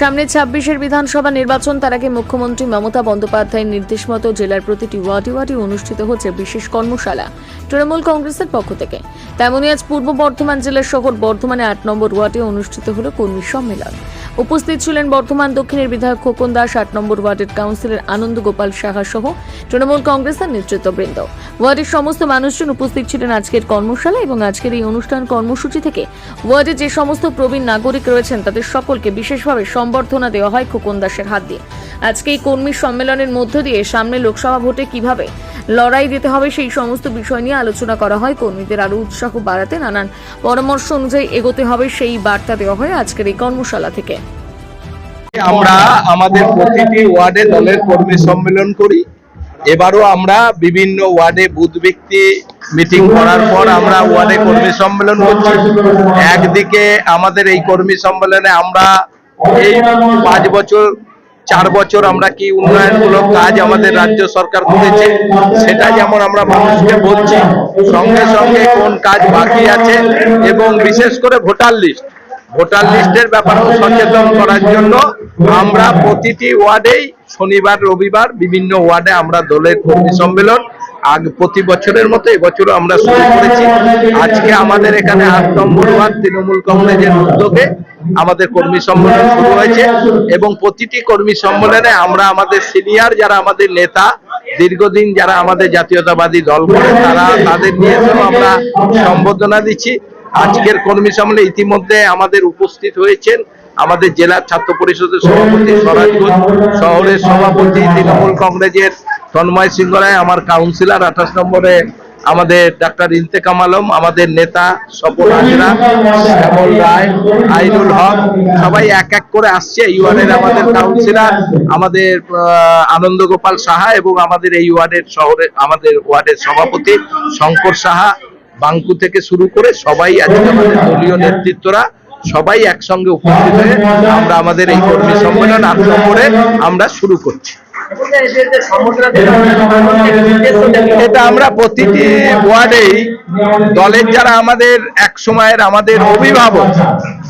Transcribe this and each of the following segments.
সামনে ছাব্বিশের বিধানসভা নির্বাচন, তার আগে মুখ্যমন্ত্রী মমতা বন্দ্যোপাধ্যায়ের নির্দেশ মতো জেলার প্রতিটি ওয়ার্ডে ওয়ার্ডে অনুষ্ঠিত হচ্ছে বিশেষ কর্মশালা তৃণমূল কংগ্রেসের পক্ষ থেকে। তেমনই আজ পূর্ব বর্ধমান জেলার শহর বর্ধমানে আট নম্বর ওয়ার্ডে অনুষ্ঠিত হল কর্মী সম্মেলন। উপস্থিত ছিলেন বর্ধমান দক্ষিণের বিধায়ক খোকন দাস, আট নম্বর ওয়ার্ডের কাউন্সিলর আনন্দ গোপাল সাহা সহ তৃণমূল কংগ্রেসের নেতৃত্ববৃন্দ। ওয়ার্ডের সমস্ত মানুষজন উপস্থিত ছিলেন আজকের কর্মশালা এবং আজকের এই অনুষ্ঠান কর্মসূচি থেকে ওয়ার্ডে যে সমস্ত প্রবীণ নাগরিক রয়েছেন, তাদের সকলকে বিশেষভাবে সম্বর্ধনা দেওয়া হয় খোকন দাসের হাত দিয়ে। আজকে এই কর্মী সম্মেলনের মধ্য দিয়ে সামনে লোকসভা ভোটে কীভাবে লড়াই দিতে হবে সেই সমস্ত বিষয় নিয়ে আলোচনা করা হয়। কর্মীদের আরও উৎসাহ বাড়াতে নানান পরামর্শ অনুযায়ী এগোতে হবে সেই বার্তা দেওয়া হয় আজকের এই কর্মশালা থেকে। আমরা আমাদের প্রতিটি ওয়ার্ডে দলের কর্মী সম্মেলন করি। এবারও আমরা বিভিন্ন ওয়ার্ডে বুথ ব্যক্তি মিটিং করার পর আমরা ওয়ার্ডে কর্মী সম্মেলন করছি। একদিকে আমাদের এই কর্মী সম্মেলনে আমরা এই পাঁচ বছর চার বছর আমরা কি উন্নয়নমূলক কাজ আমাদের রাজ্য সরকার করেছে সেটা যেমন আমরা মানুষকে বলছি, সঙ্গে সঙ্গে কোন কাজ বাকি আছে এবং বিশেষ করে ভোটার লিস্ট। ভোটার লিস্টের ব্যাপারেও সচেতন করার জন্য আমরা প্রতিটি ওয়ার্ডেই শনিবার, রবিবার বিভিন্ন ওয়ার্ডে আমরা দলের কর্মী সম্মেলন আগ প্রতি বছরের মতো এবছরও আমরা শুরু করেছি। আজকে আমাদের এখানে আট নম্বর ওয়ার্ড, তৃণমূল কংগ্রেসের উদ্যোগে আমাদের কর্মী সম্মেলন শুরু হয়েছে এবং প্রতিটি কর্মী সম্মেলনে আমরা আমাদের সিনিয়র যারা আমাদের নেতা, দীর্ঘদিন যারা আমাদের জাতীয়তাবাদী দল করে, তারা তাদের নিয়ে আমরা সম্বোধনা দিচ্ছি। আজকের কর্মী সম্মেলনে ইতিমধ্যে আমাদের উপস্থিত হয়েছেন আমাদের জেলার ছাত্র পরিষদের সভাপতি স্বরাজগঞ্জ শহরের সভাপতি তৃণমূল কংগ্রেসের তন্ময় রায় আমার কাউন্সিলর আঠাশ নম্বরে আমাদের ডাক্তার ইন্তেকাম আলম, আমাদের নেতা স্বপন হাজরা শ্যামল রায়, আইনুল হক, সবাই এক এক করে আসছে। এই ওয়ার্ডের আমাদের কাউন্সিলর আমাদের আনন্দ গোপাল সাহা এবং আমাদের এই ওয়ার্ডের শহরে, আমাদের ওয়ার্ডের সভাপতি শঙ্কর সাহা বাঙ্কু থেকে শুরু করে সবাই আজকে আমাদের দলীয় নেতৃত্বরা সবাই একসঙ্গে উপস্থিত হয়ে আমরা আমাদের এই কর্মী সম্মেলন আট নম্বরে আমরা শুরু করছি। এটা আমরা প্রতিটি ওয়ার্ডেই দলের যারা আমাদের এক সময়ের আমাদের অভিভাবক,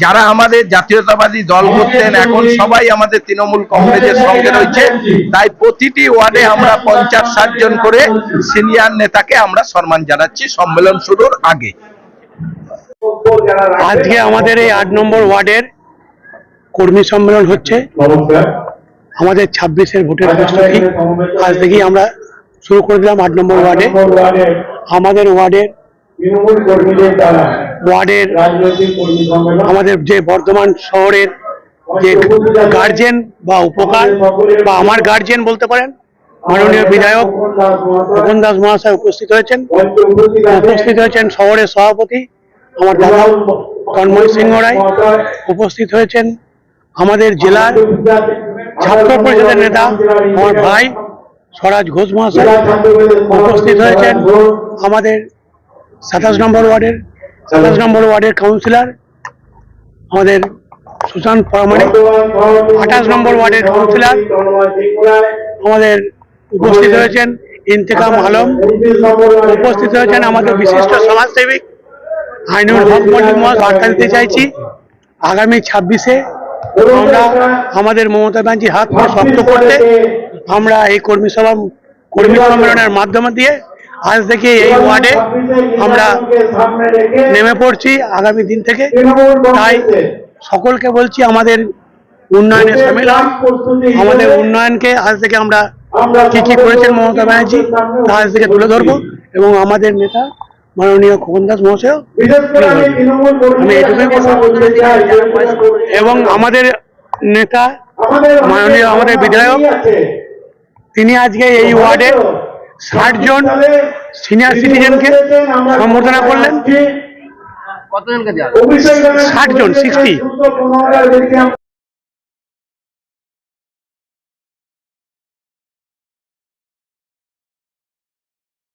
যারা আমাদের জাতীয়তাবাদী দল করতেন, এখন সবাই আমাদের তৃণমূল কংগ্রেসের সঙ্গে রয়েছে। তাই প্রতিটি ওয়ার্ডে আমরা পঞ্চাশ ষাট জন করে সিনিয়র নেতাকে আমরা সম্মান জানাচ্ছি সম্মেলন শুরুর আগে। আজকে আমাদের এই আট নম্বর ওয়ার্ডের কর্মী সম্মেলন হচ্ছে। আমাদের ছাব্বিশের ভোটের প্রস্তুতি আজ থেকেই আমরা শুরু করে দিলাম আট নম্বর ওয়ার্ডে। আমাদের ওয়ার্ডের ওয়ার্ডের আমাদের যে বর্ধমান শহরের যে গার্জেন বা উপকার বা আমার গার্জেন বলতে পারেন, মাননীয় বিধায়ক খোকন দাস মহাশয় উপস্থিত হয়েছেন। উপস্থিত হয়েছেন শহরের সভাপতি, আমার দাদা তন্ময় সিংহ রায় উপস্থিত হয়েছেন। আমাদের জেলার ছাত্র পরিষদের নেতা আমার ভাই স্বরাজ ঘোষ মহাশয় উপস্থিত হয়েছেন। আমাদের সাতাশ নম্বর ওয়ার্ডের সাতাশ নম্বর ওয়ার্ডের কাউন্সিলর আমাদের সুশান্ত পরামানিক আঠাশ নম্বর ওয়ার্ডের কাউন্সিলর আমাদের উপস্থিত হয়েছেন ইন্তেকাম আলম উপস্থিত হয়েছেন আমাদের বিশিষ্ট সমাজসেবী আইনুল হক মল্লিক মহাশয় বার্তা দিতে চাইছি। আগামী ছাব্বিশে আমরা আমাদের মমতা ব্যানার্জির হাত পা শক্ত করতে আমরা এই কর্মী সভা কর্মী সম্মেলনের মাধ্যমে দিয়ে আজ থেকে এই ওয়ার্ডে আমরা নেমে পড়ছি আগামী দিন থেকে। তাই সকলকে বলছি আমাদের উন্নয়নে সামিল হন। আমাদের উন্নয়নকে আজ থেকে আমরা কি কি করেছেন মমতা ব্যানার্জি। তা আজ থেকে তুলে ধরবো এবং আমাদের নেতা মাননীয় খোকন দাস মহাশয় আমি এটুকুই বলব। এবং আমাদের নেতা মাননীয় আমাদের বিধায়ক তিনি আজকে এই ওয়ার্ডে ষাট জন সিনিয়র সিটিজেনকে সম্বর্ধনা করলেন। ষাট জন সিক্সটি।